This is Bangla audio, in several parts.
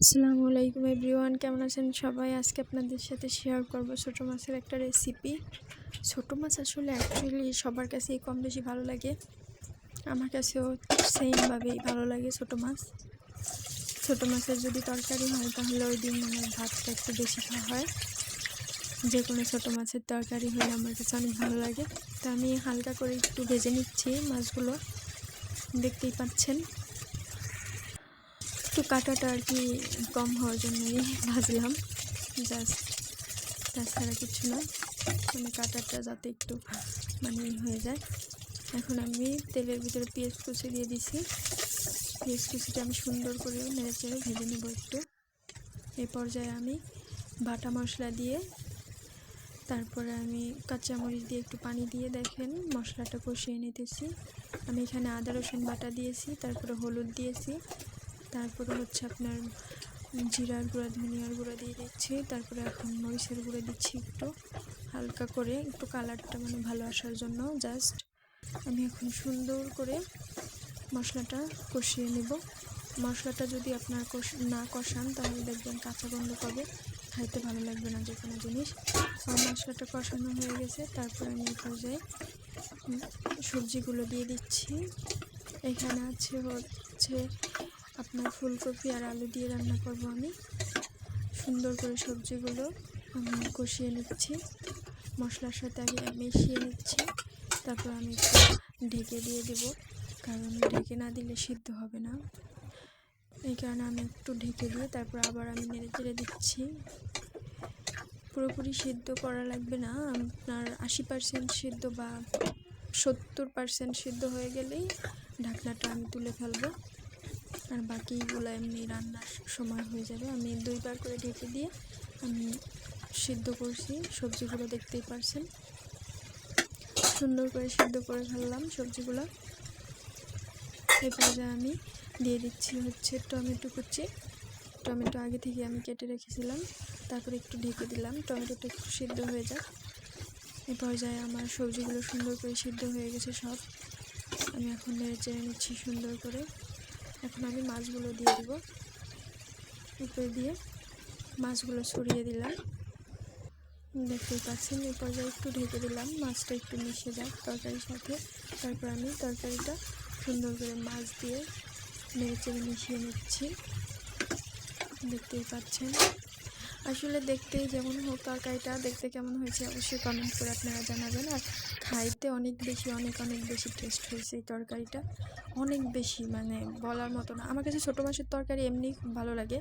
আসসালামু আলাইকুম এভরিওয়ান, কেমন আছেন সবাই? আজকে আপনাদের সাথে শেয়ার করব ছোটো মাছের একটা রেসিপি ছোটো মাছ আসলে অ্যাকচুয়ালি সবার কাছেই কম বেশি ভালো লাগে। আমার কাছেও সেমভাবেই ভালো লাগে ছোটো মাছ। ছোটো মাছের যদি তরকারি হয় তাহলে ওই দিন আমার ভাতটা একটু বেশি খাওয়া হয়। যে কোনো ছোটো মাছের তরকারি হলে আমার কাছে অনেক ভালো লাগে। তো আমি হালকা করে একটু ভেজে নিচ্ছি মাছগুলো। দেখতেই পাচ্ছেন। একটু কাটাটা আর কি কম হওয়ার জন্যই ভাজলাম। জাস্ট তাছাড়া কিছু না। মানে কাটাটা যাতে একটু মানে হয়ে যায়। এখন আমি তেলের ভিতরে পেঁয়াজ কুচি দিয়ে দিছি। পেঁয়াজ কুচিটা আমি সুন্দর করে নেড়ে চেড়ে ভেজে নেব একটু। এ পর্যায়ে আমি বাটা মশলা দিয়ে, তারপরে আমি কাঁচামরিচ দিয়ে একটু পানি দিয়ে দেখেন মশলাটা কষিয়ে নিতেছি। আমি এখানে আদা রসুন বাটা দিয়েছি, তারপরে হলুদ দিয়েছি। তারপরে হচ্ছে আপনার জিরার গুঁড়া, ধনিয়ার গুঁড়া দিয়ে দিচ্ছি। তারপরে এখন মরিচের গুঁড়ো দিচ্ছি একটু, হালকা করে। একটু কালারটা মানে ভালো আসার জন্য জাস্ট আমি এখন সুন্দর করে মশলাটা কষিয়ে নেব। মশলাটা যদি আপনার কষ, না কষান তাহলে দেখবেন কাঁচা গন্ধ পাবে। খাইতে ভালো লাগবে না যে কোনো জিনিস। আর মশলাটা কষানো হয়ে গেছে। তারপর আমি এই পর্যায়ে সবজিগুলো দিয়ে দিচ্ছি। এখানে আছে হচ্ছে আপনার ফুলকপি আর আলু দিয়ে রান্না করব আমি। সুন্দর করে সবজিগুলো আমি কষিয়ে নিচ্ছি। মশলার সাথে আগে মিশিয়ে নিচ্ছি। তারপর আমি একটু ঢেকে দিয়ে দেব। কারণ ঢেকে না দিলে সিদ্ধ হবে না। এই কারণে আমি একটু ঢেকে দিয়ে তারপর আবার আমি নেড়ে চেড়ে দিচ্ছি। পুরোপুরি সিদ্ধ করা লাগবে না। আপনার আশি পার্সেন্ট সিদ্ধ বা সত্তর পার্সেন্ট সিদ্ধ হয়ে গেলেই ঢাকনাটা আমি তুলে ফেলব। আর বাকিগুলো এমনি রান্নার সময় হয়ে যাবে। আমি দুইবার করে ঢেকে দিয়ে আমি সিদ্ধ করছি। সবজিগুলো দেখতেই পারছেন। সুন্দর করে সিদ্ধ করে ফেললাম সবজিগুলো। এই পর্যায়ে আমি দিয়ে দিচ্ছি হচ্ছে টমেটো কুচি। টমেটো আগে থেকে আমি কেটে রেখেছিলাম। তারপরে একটু ঢেকে দিলাম। টমেটোটা একটু সিদ্ধ হয়ে যাক। এই পর্যায়ে আমার সবজিগুলো সুন্দর করে সিদ্ধ হয়ে গেছে সব। আমি এখন নেড়ে চেড়ে নিচ্ছি সুন্দর করে। এখন আমি মাছগুলো দিয়ে দিব। উপরে দিয়ে মাছগুলো সরিয়ে দিলাম। দেখতেই পাচ্ছেন এই পর্যায়ে একটু ঢেকে দিলাম, মাছটা একটু মিশে যাক তরকারির সাথে। তারপর আমি তরকারিটা সুন্দর করে মাছ দিয়ে নেড়ে চেড়ে মিশিয়ে নিচ্ছি। দেখতেই পাচ্ছেন আসলে দেখতে যেমন হোক তরকারিটা দেখতে কেমন হয়েছে অবশ্যই কমেন্ট করে আপনারা জানাবেন। আর খাইতে অনেক বেশি, অনেক অনেক বেশি টেস্ট হয়েছে এই তরকারিটা। অনেক বেশি মানে বলার মতো না। আমার কাছে ছোটো মাছের তরকারি এমনি খুব ভালো লাগে,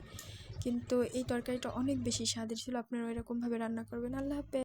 কিন্তু এই তরকারিটা অনেক বেশি স্বাদের ছিল। আপনারা এরকমভাবে রান্না করবেন। আল্লাহ হাফেজ।